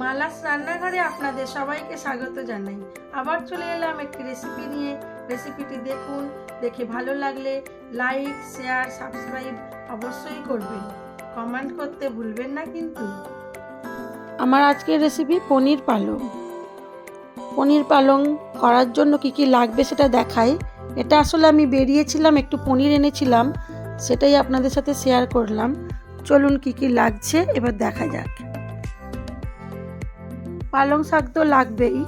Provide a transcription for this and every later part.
মালাস রান্নাঘরে আপনাদের সবাইকে স্বাগত জানাই। আবার চলে এলাম একটি রেসিপি নিয়ে। রেসিপিটি দেখুন, দেখে ভালো লাগলে লাইক শেয়ার সাবস্ক্রাইব অবশ্যই করবেন। কমেন্ট করতে ভুলবেন না কিন্তু। আমার আজকের রেসিপি পনির পালং। পনির পালং করার জন্য কি কি লাগবে সেটা দেখাই। এটা আসলে আমি বেরিয়েছিলাম, একটু পনির এনেছিলাম, সেটাই আপনাদের সাথে শেয়ার করলাম। চলুন কি কি লাগছে, এবার দেখা যাক। পালং শাক তো লাগবেই।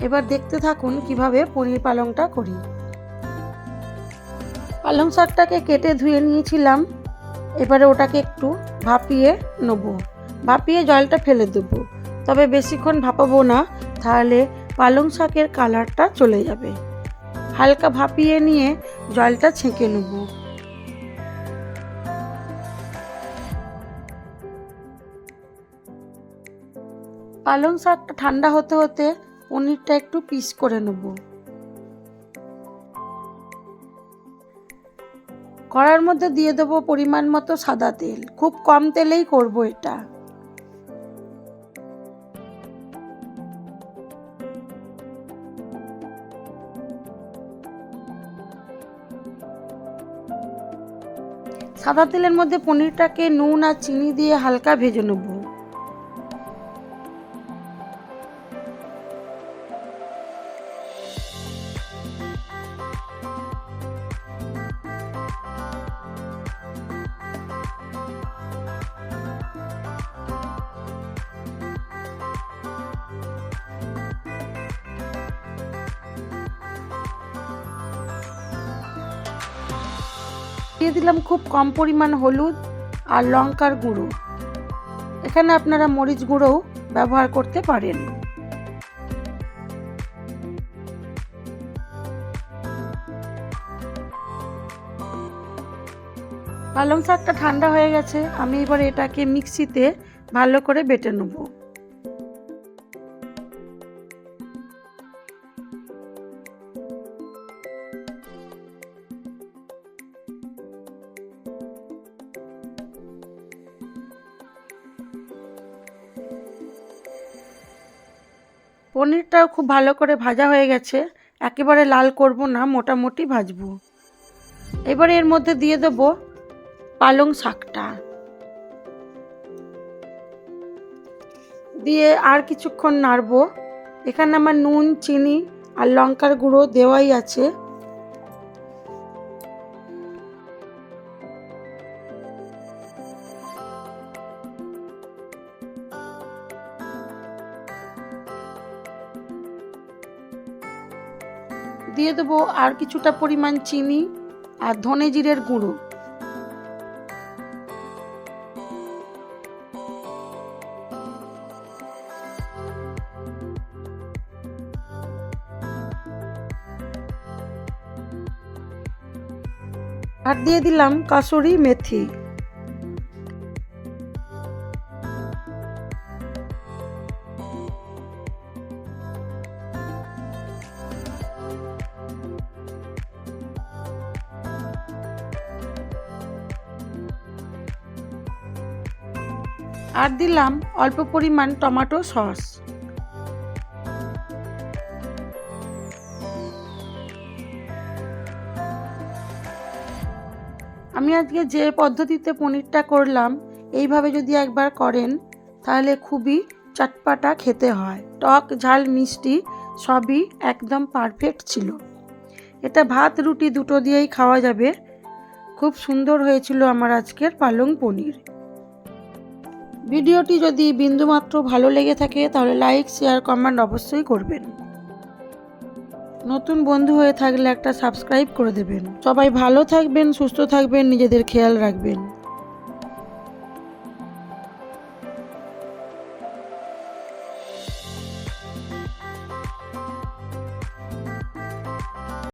এবার দেখতে থাকুন কীভাবে পনির পালংটা করি। পালং শাকটাকে কেটে ধুয়ে নিয়েছিলাম। এবারে ওটাকে একটু ভাপিয়ে নেব। ভাপিয়ে জলটা ফেলে দেবো। তবে বেশিক্ষণ ভাপাবো না, তাহলে পালং শাকের কালারটা চলে যাবে। হালকা ভাপিয়ে নিয়ে জলটা ছেঁকে নেব। পালং শাকটা ঠান্ডা হতে হতে পনিরটা একটু পিস করে নেব। কড়ার মধ্যে দিয়ে দেবো পরিমাণ মতো সাদা তেল। খুব কম তেলেই করব এটা। সাদা তেলের মধ্যে পনিরটাকে নুন আর চিনি দিয়ে হালকা ভেজে নেব। দিয়ে দিলাম খুব কম পরিমাণ হলুদ আর লঙ্কার গুঁড়ো। এখানে আপনারা মরিচ গুঁড়োও ব্যবহার করতে পারেন। পালং শাকটা ঠান্ডা হয়ে গেছে, আমি এবার এটাকে মিক্সিতে ভালো করে বেটে নেব। পনিরটাও খুব ভালো করে ভাজা হয়ে গেছে। একেবারে লাল করব না, মোটামুটি ভাজবো। এবারে এর মধ্যে দিয়ে দেব পালং শাকটা। দিয়ে আর কিছুক্ষণ নাড়বো। এখানে আমার নুন, চিনি আর লঙ্কার গুঁড়ো দেওয়াই আছে। দিয়ে দেবো আর কিছুটা পরিমাণ চিনি আর ধনে জিরের গুঁড়ো। আর দিয়ে দিলাম কাসুরি মেথি। আর দিলাম অল্প পরিমাণ টমেটো সস। আমি আজকে যে পদ্ধতিতে পনিরটা করলাম, এইভাবে যদি একবার করেন, তাহলে খুবই চটপাটা খেতে হয়। টক, ঝাল, মিষ্টি সবই একদম পারফেক্ট ছিল। এটা ভাত, রুটি দুটো দিয়েই খাওয়া যাবে। খুব সুন্দর হয়েছিল আমার আজকের পালং পনির। ভিডিওটি যদি বিন্দুমাত্র ভালো লেগে থাকে, তাহলে লাইক শেয়ার কমেন্ট অবশ্যই করবেন। নতুন বন্ধু হয়ে থাকলে একটা সাবস্ক্রাইব করে দেবেন। সবাই ভালো থাকবেন, সুস্থ থাকবেন, নিজেদের খেয়াল রাখবেন।